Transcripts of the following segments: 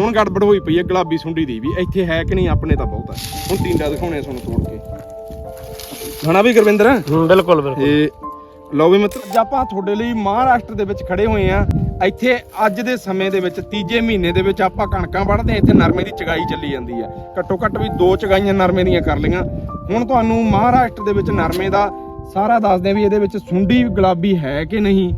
ਹੁਣ ਗੜਬੜ ਹੋਈ ਪਈ ਹੈ ਗੁਲਾਬੀ ਸੁੰਡੀ ਦੀ ਵੀ। ਇੱਥੇ ਹੈ ਕਿ ਨਹੀਂ ਆਪਣੇ ਤਾਂ ਬਹੁਤ ਹੈ ਹੁਣ ਟਿੰਡਾ ਦਿਖਾਉਣੇ ਤੁਹਾਨੂੰ ਤੋੜ ਕੇ। ਹਣਾ ਵੀ ਗੁਰਵਿੰਦਰ? ਹੂੰ ਬਿਲਕੁਲ ਬਿਲਕੁਲ। ਤੇ ਲਓ ਵੀ ਅੱਜ ਆਪਾਂ ਤੁਹਾਡੇ ਲਈ ਮਹਾਰਾਸ਼ਟਰ ਦੇ ਵਿੱਚ ਖੜੇ ਹੋਏ ਆ। ਇੱਥੇ ਅੱਜ ਦੇ ਸਮੇਂ ਦੇ ਵਿੱਚ ਤੀਜੇ ਮਹੀਨੇ ਦੇ ਵਿੱਚ ਆਪਾਂ ਕਣਕਾਂ ਵੜਦੇ ਆ ਇੱਥੇ ਨਰਮੇ ਦੀ ਚਗਾਈ ਚੱਲੀ ਜਾਂਦੀ ਆ। ਘੱਟੋ ਘੱਟ ਵੀ ਦੋ ਚਗਾਈਆਂ ਨਰਮੇ ਦੀਆਂ ਕਰ ਲਈਆਂ। ਹੁਣ ਤੁਹਾਨੂੰ ਮਹਾਰਾਸ਼ਟਰ ਦੇ ਵਿੱਚ ਨਰਮੇ ਦਾ ਸਾਰਾ ਦੱਸਦੇ ਆ ਵੀ ਇਹਦੇ ਵਿੱਚ ਸੁੰਡੀ ਗੁਲਾਬੀ ਹੈ ਕਿ ਨਹੀਂ।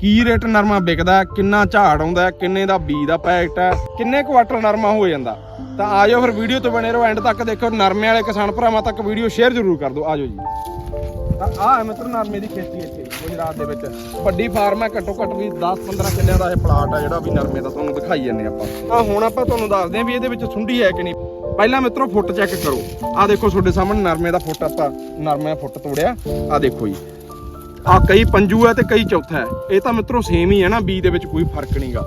ਕੀ ਰੇਟ ਨਰਮਾ ਵਿਕਦਾ ਕਿੰਨਾ ਝਾੜ ਆਉਂਦਾ ਕਿੰਨੇ ਦਾ ਬੀਜ ਦਾ ਪੈਕਟ ਹੈ, ਕਿੰਨੇ ਕੁਆਟਰ ਨਰਮਾ ਹੋ ਜਾਂਦਾ। ਤਾਂ ਆਜੋ ਫਿਰ ਵੀਡੀਓ ਤੋਂ ਬਣੇ ਰਹੋ, ਐਂਡ ਤੱਕ ਦੇਖੋ ਨਰਮੇ ਵਾਲੇ ਕਿਸਾਨ ਭਰਾਵਾਂ ਤੱਕ ਵੀਡੀਓ ਸ਼ੇਅਰ ਜ਼ਰੂਰ ਕਰ ਦਿਓ। ਆਜੋ ਜੀ। ਤਾਂ ਆਹ ਹੈ ਮਿੱਤਰ ਨਰਮੇ ਦੀ ਖੇਤੀ ਇੱਥੇ, ਗੁਜਰਾਤ ਦੇ ਵਿੱਚ। ਵੱਡੀ ਫਾਰਮ ਹੈ, ਘੱਟੋ ਘੱਟ ਵੀ 10-15 ਕਿੱਲਿਆਂ ਦਾ ਇਹ ਪਲਾਟ ਹੈ, ਜਿਹੜਾ ਵੀ ਨਰਮੇ ਦਾ ਤੁਹਾਨੂੰ ਦਿਖਾਈ ਜਾਂਦੇ ਆਪਾਂ। ਤਾਂ ਹੁਣ ਆਪਾਂ ਤੁਹਾਨੂੰ ਦੱਸਦੇ ਹਾਂ ਵੀ ਇਹਦੇ ਵਿੱਚ ਸੁੰਡੀ ਹੈ ਕਿ ਨਹੀਂ। ਪਹਿਲਾਂ ਮਿੱਤਰੋ ਫੁੱਟ ਚੈੱਕ ਕਰੋ। ਆਹ ਦੇਖੋ ਤੁਹਾਡੇ ਸਾਹਮਣੇ ਨਰਮੇ ਦਾ ਫੁੱਟ ਆਪਾਂ, ਨਰਮੇ ਦਾ ਫੁੱਟ ਤੋੜਿਆ। ਆਹ ਦੇਖੋ ਜੀ। ਆ ਕਈ ਪੰਜੂ ਹੈ ਤੇ ਕਈ ਚੌਥਾ ਹੈ। ਇਹ ਤਾਂ ਮਿੱਤਰੋ ਸੇਮ ਹੀ ਹੈ ਨਾ ਬੀ ਦੇ ਵਿੱਚ ਕੋਈ ਫ਼ਰਕ ਨਹੀਂਗਾ।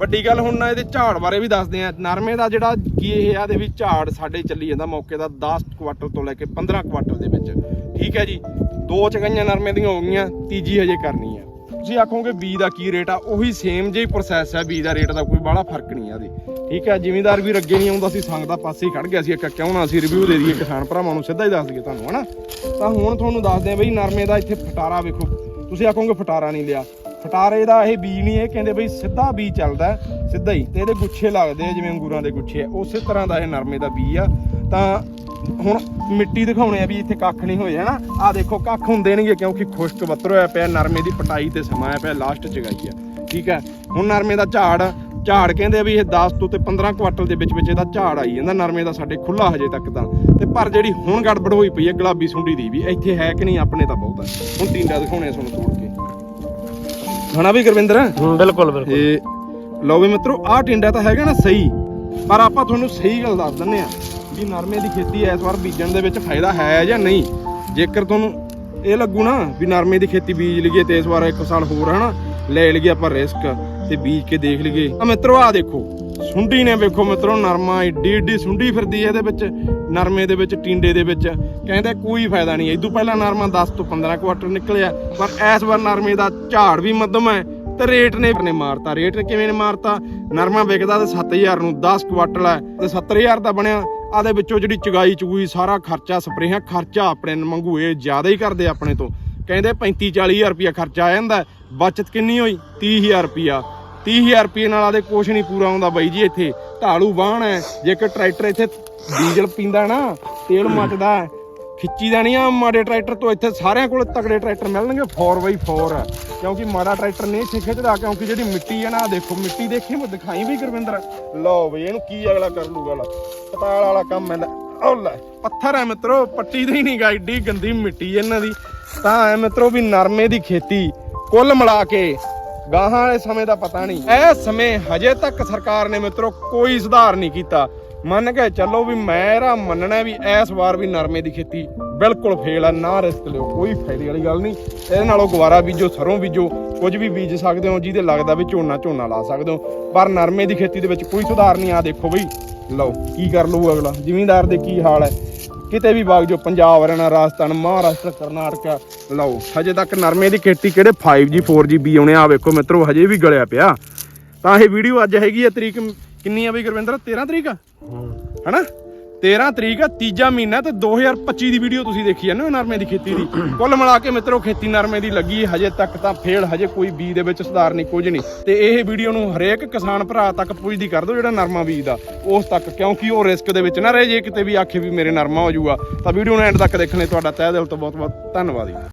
ਵੱਡੀ ਗੱਲ ਹੁਣ ਨਾ ਇਹਦੇ ਝਾੜ ਬਾਰੇ ਵੀ ਦੱਸਦੇ ਆ ਨਰਮੇ ਦਾ ਜਿਹੜਾ ਕੀ ਇਹ ਆ ਦੇ ਵਿੱਚ ਝਾੜ ਸਾਡੇ ਚੱਲੀ ਜਾਂਦਾ ਮੌਕੇ ਦਾ 10 ਕੁਆਟਰ ਤੋਂ ਲੈ ਕੇ 15 ਕੁਆਟਰ ਦੇ ਵਿੱਚ। ਠੀਕ ਹੈ ਜੀ, ਦੋ ਚਗਾਈਆਂ ਨਰਮੇ ਦੀਆਂ ਹੋ ਗਈਆਂ, ਤੀਜੀ ਹਜੇ ਕਰਨੀ ਹੈ। ਤੁਸੀਂ ਆਖੋਗੇ ਬੀ ਦਾ ਕੀ ਰੇਟ ਆ, ਉਹੀ ਸੇਮ ਜਿਹੀ ਪ੍ਰੋਸੈਸ ਹੈ ਬੀ ਦਾ ਰੇਟ ਦਾ ਕੋਈ ਬਾਹਲਾ ਫ਼ਰਕ ਨਹੀਂ ਆ ਇਹਦੇ। ਠੀਕ ਹੈ ਜ਼ਿਮੀਂਦਾਰ ਵੀ ਅੱਗੇ ਨਹੀਂ ਆਉਂਦਾ ਸੀ ਸੰਗ ਦਾ ਪਾਸੇ ਹੀ ਖੜ ਗਿਆ ਸੀ ਇੱਕ ਕਿਉਂ ਨਾ ਅਸੀਂ ਰਿਵਿਊ ਦੇ ਦਈਏ, ਕਿਸਾਨ ਭਰਾਵਾਂ ਨੂੰ ਸਿੱਧਾ ਹੀ ਦੱਸ ਦਈਏ ਤੁਹਾਨੂੰ, ਹਨਾ? ਤਾਂ ਹੁਣ ਤੁਹਾਨੂੰ ਦੱਸਦੇ ਆ ਬਈ ਨਰਮੇ ਦਾ ਇੱਥੇ ਫਟਾਰਾ ਵੇਖੋ। ਤੁਸੀਂ ਆਖੋਗੇ ਫਟਾਰਾ ਨਹੀਂ ਲਿਆ। ਫਟਾਰੇ ਦਾ ਇਹ ਬੀਜ ਨਹੀਂ, ਇਹ ਕਹਿੰਦੇ ਬਈ ਸਿੱਧਾ ਬੀਜ ਚੱਲਦਾ ਸਿੱਧਾ ਹੀ। ਤੇ ਇਹਦੇ ਗੁੱਛੇ ਲੱਗਦੇ ਆ, ਜਿਵੇਂ ਅੰਗੂਰਾਂ ਦੇ ਗੁੱਛੇ ਆ। ਉਸੇ ਤਰ੍ਹਾਂ ਦਾ ਇਹ ਨਰਮੇ ਦਾ ਬੀ ਆ। ਤਾਂ ਹੁਣ ਮਿੱਟੀ ਦਿਖਾਉਣੇ ਆ ਵੀ ਇੱਥੇ ਕੱਖ ਨਹੀਂ ਹੋਏ ਹਨਾ? ਆ ਦੇਖੋ ਕੱਖ ਹੁੰਦੇ ਨਹੀਂਗੇ ਕਿਉਂਕਿ ਖੁਸ਼ਕ ਬੱਤਰ ਹੋਇਆ ਪਿਆ ਨਰਮੇ ਦੀ ਪਟਾਈ ਤੇ ਸਮਾਂ ਪਿਆ ਲਾਸਟ ਚਗਾਈ ਆ। ਠੀਕ ਹੈ ਹੁਣ ਨਰਮੇ ਦਾ ਝਾੜ ਝਾੜ ਕਹਿੰਦੇ ਆ ਵੀ ਇਹ 10 ਤੋਂ ਤੇ 15 ਕੁਆਟਲ ਦੇ ਵਿੱਚ ਵਿੱਚ ਇਹਦਾ ਝਾੜ ਆਈ ਜਾਂਦਾ ਨਰਮੇ ਦਾ ਸਾਡੇ ਖੁੱਲਾ ਹਜੇ ਤੱਕ ਤਾਂ। ਤੇ ਪਰ ਜਿਹੜੀ ਹੁਣ ਗੜਬੜ ਹੋਈ ਪਈ ਹੈ ਗੁਲਾਬੀ ਸੁੰਡੀ ਦੀ ਵੀ ਇੱਥੇ ਹੈ ਕਿ ਨਹੀਂ ਆਪਣੇ ਤਾਂ ਬਹੁਤ ਹੈ ਹੁਣ ਟਿੰਡਾ ਦਿਖਾਉਣੇ ਆ ਤੁਹਾਨੂੰ ਤੋੜ ਕੇ। ਹਣਾ ਵੀ ਗੁਰਵਿੰਦਰ? ਹੂੰ ਬਿਲਕੁਲ ਬਿਲਕੁਲ। ਤੇ ਲਓ ਵੀ ਮਿੱਤਰੋ ਆਹ ਟਿੰਡਾ ਤਾਂ ਹੈਗਾ ਨਾ ਸਹੀ ਪਰ ਆਪਾਂ ਤੁਹਾਨੂੰ ਸਹੀ ਗੱਲ ਦੱਸ ਦਿੰਨੇ ਆ। ਵੀ ਨਰਮੇ ਦੀ ਖੇਤੀ ਇਸ ਵਾਰ ਬੀਜਣ ਦੇ ਵਿੱਚ ਫਾਇਦਾ ਹੈ ਜਾਂ ਨਹੀਂ? ਜੇਕਰ ਤੁਹਾਨੂੰ ਇਹ ਲੱਗੂ ਨਾ ਵੀ ਨਰਮੇ ਦੀ ਖੇਤੀ ਬੀਜ ਲਈਏ ਤੇ ਇਸ ਵਾਰ ਇੱਕ ਸਾਲ ਹੋਰ ਹਨਾ, ਲੈ ਲਈਏ ਆਪਾਂ ਰਿਸਕ ਤੇ ਬੀਜ ਕੇ ਦੇਖ ਲਈਏ। ਆ ਮਿੱਤਰੋ ਆ ਦੇਖੋ, ਸੁੰਡੀ ਨੇ ਵੇਖੋ ਮਿੱਤਰੋ, ਨਰਮਾ ਏਡੀ ਏਡੀ ਸੁੰਡੀ ਫਿਰਦੀ ਹੈ ਇਹਦੇ ਵਿੱਚ, ਨਰਮੇ ਦੇ ਵਿੱਚ, ਟਿੰਡੇ ਦੇ ਵਿੱਚ। ਕਹਿੰਦੇ ਕੋਈ ਫਾਇਦਾ ਨਹੀਂ ਇਦੋਂ ਪਹਿਲਾਂ ਨਰਮਾ 10 ਤੋਂ 15 ਕੁਆਟਰ ਨਿਕਲਿਆ, ਪਰ ਇਸ ਵਾਰ ਨਰਮੇ ਦਾ ਝਾੜ ਵੀ ਮੱਧਮ ਹੈ ਤੇ ਰੇਟ ਨੇ ਨੇ ਮਾਰਤਾ। ਰੇਟ ਕਿਵੇਂ ਨੇ ਮਾਰਤਾ? ਨਰਮਾ ਵਿਕਦਾ ਤੇ 7000 ਨੂੰ 10 ਕੁਆਟਲ ਹੈ ਤੇ 70000 ਦਾ ਬਣਿਆ। ਆਦੇ ਵਿੱਚੋਂ ਜਿਹੜੀ ਚੁਗਾਈ ਚੁਗੂਈ ਸਾਰਾ ਖਰਚਾ ਸਪਰੇਹਾਂ, ਖਰਚਾ ਆਪਣੇ ਨੂੰ ਮੰਗੂ ਇਹ ਜ਼ਿਆਦਾ ਹੀ ਕਰਦੇ ਆਪਣੇ ਤੋਂ। ਕਹਿੰਦੇ 35 40000 ਰੁਪਿਆ ਖਰਚਾ ਆ ਜਾਂਦਾ ਬਚਤ ਕਿੰਨੀ ਹੋਈ? 30000 ਰੁਪਿਆ 30000 ਰੁਪਏ ਨਾਲ ਆਦੇ ਕੁਛ ਨਹੀਂ ਪੂਰਾ ਆਉਂਦਾ ਬਾਈ ਜੀ ਇੱਥੇ। ਢਾਲੂ ਵਾਹਣ ਹੈ ਜੇਕਰ ਟਰੈਕਟਰ ਇੱਥੇ ਡੀਜ਼ਲ ਪੀਂਦਾ ਨਾ, ਤੇਲ ਮੱਚਦਾ ਖਿੱਚੀ ਦਾ ਆ ਮਾੜੇ ਟਰੈਕਟਰ ਤੋਂ, ਇੱਥੇ ਸਾਰਿਆਂ ਕੋਲ ਤਗੜੇ ਟਰੈਕਟਰ ਮਿਲਣਗੇ 4x4 ਹੈ ਕਿਉਂਕਿ ਮਾੜਾ ਟਰੈਕਟਰ ਨਹੀਂ ਇੱਥੇ ਖਿੱਚਦਾ, ਕਿਉਂਕਿ ਜਿਹੜੀ ਮਿੱਟੀ ਹੈ ਨਾ ਦੇਖੋ, ਮਿੱਟੀ ਦੇਖੀ ਮੈਂ ਦਿਖਾਈ ਵੀ ਗੁਰਵਿੰਦਰ? ਲਓ ਬਈ, ਇਹਨੂੰ ਕੀ ਅਗਲਾ ਕਰ ਲੂਗਾ ਲਾ ਪਤਾਲ ਵਾਲਾ ਕੰਮ ਹੈ ਲੈ ਲੈ, ਪੱਥਰ ਹੈ ਮਿੱਤਰੋ, ਪੱਟੀ ਦੀ ਨਹੀਂ ਗਾ, ਏਡੀ ਗੰਦੀ ਮਿੱਟੀ ਇਹਨਾਂ ਦੀ। ਤਾਂ ਹੈ ਮਿੱਤਰੋ ਵੀ ਨਰਮੇ ਦੀ ਖੇਤੀ, ਕੁੱਲ ਮਿਲਾ ਕੇ। ਗਾਹਾਂ ਵਾਲੇ ਸਮੇਂ ਦਾ ਪਤਾ ਨਹੀਂ। ਇਹ ਸਮੇਂ ਹਜੇ ਤੱਕ ਸਰਕਾਰ ਨੇ ਮਿੱਤਰੋ ਕੋਈ ਸੁਧਾਰ ਨਹੀਂ ਕੀਤਾ। ਮੰਨ ਕੇ ਚੱਲੋ ਵੀ ਮੇਰਾ ਮੰਨਣਾ ਵੀ ਇਸ ਵਾਰ ਵੀ ਨਰਮੇ ਦੀ ਖੇਤੀ ਬਿਲਕੁਲ ਫੇਲ ਆ, ਨਾ ਰਿਸਕ ਲਿਓ, ਕੋਈ ਫਾਇਦੇ ਵਾਲੀ ਗੱਲ ਨਹੀਂ। ਇਹਦੇ ਨਾਲੋਂ ਗਵਾਰਾ ਬੀਜੋ, ਸਰੋਂ ਬੀਜੋ, ਕੁਝ ਵੀ ਬੀਜ ਸਕਦੇ ਹੋ, ਜਿਹਦੇ ਲੱਗਦਾ ਵੀ ਝੋਨਾ ਝੋਨਾ ਲਾ ਸਕਦੇ ਹੋ। ਪਰ ਨਰਮੇ ਦੀ ਖੇਤੀ ਦੇ ਵਿੱਚ ਕੋਈ ਸੁਧਾਰ ਨਹੀਂ ਆ ਦੇਖੋ ਬਈ। ਲਓ, ਕੀ ਕਰ ਲਊ ਅਗਲਾ? ਜ਼ਿਮੀਂਦਾਰ ਦੇ ਕੀ ਹਾਲ ਹੈ? ਕਿਤੇ ਵੀ ਬਾਗ ਜੋ, ਪੰਜਾਬ, ਹਰਿਆਣਾ, ਰਾਜਸਥਾਨ, ਮਹਾਰਾਸ਼ਟਰ, ਕਰਨਾਟਕਾ, ਲਓ, ਹਜੇ ਤੱਕ ਨਰਮੇ ਦੀ ਖੇਤੀ ਕਿਹੜੇ 5G 4G ਬੀ ਆਉਣੇ ਆ? ਵੇਖੋ ਮਿੱਤਰੋ, ਹਜੇ ਵੀ ਗਲਿਆ ਪਿਆ। ਤਾਂ ਇਹ ਵੀਡੀਓ ਅੱਜ ਹੈਗੀ ਹੈ ਤਰੀਕ ਕਿੰਨੀ ਆ ਬਈ ਗੁਰਵਿੰਦਰ? 13 ਤਰੀਕ ਹਨਾ? 13 ਤਰੀਕ ਆ ਤੀਜਾ ਮਹੀਨਾ ਤੇ 2025 ਦੀ ਵੀਡੀਓ ਤੁਸੀਂ ਦੇਖੀ ਜਾਂਦੇ ਹੋ ਨਰਮੇ ਦੀ ਖੇਤੀ ਦੀ। ਕੁੱਲ ਮਿਲਾ ਕੇ ਮਿੱਤਰੋ ਖੇਤੀ ਨਰਮੇ ਦੀ ਲੱਗੀ ਹਜੇ ਤੱਕ ਤਾਂ ਫੇਲ ਹਜੇ ਕੋਈ ਬੀਜ ਦੇ ਵਿੱਚ ਸੁਧਾਰ ਨਹੀਂ ਕੁਝ ਨਹੀਂ। ਤੇ ਇਹ ਵੀਡੀਓ ਨੂੰ ਹਰੇਕ ਕਿਸਾਨ ਭਰਾ ਤੱਕ ਪੁੱਜਦੀ ਕਰ ਦਿਓ ਜਿਹੜਾ ਨਰਮਾ ਬੀਜਦਾ। ਉਸ ਤੱਕ ਕਿਉਂਕਿ ਉਹ ਰਿਸਕ ਦੇ ਵਿੱਚ ਨਾ ਰਹੇ ਜੇ ਕਿਤੇ ਵੀ ਆਖੇ ਵੀ ਮੇਰੇ ਨਰਮਾ ਹੋ ਜਾਊਗਾ। ਤਾਂ ਵੀਡੀਓ ਨੂੰ ਐਂਡ ਤੱਕ ਦੇਖਣ ਤੁਹਾਡਾ ਤਹਿ ਦਿਲ ਤੋਂ ਬਹੁਤ ਬਹੁਤ ਧੰਨਵਾਦ ਜੀ।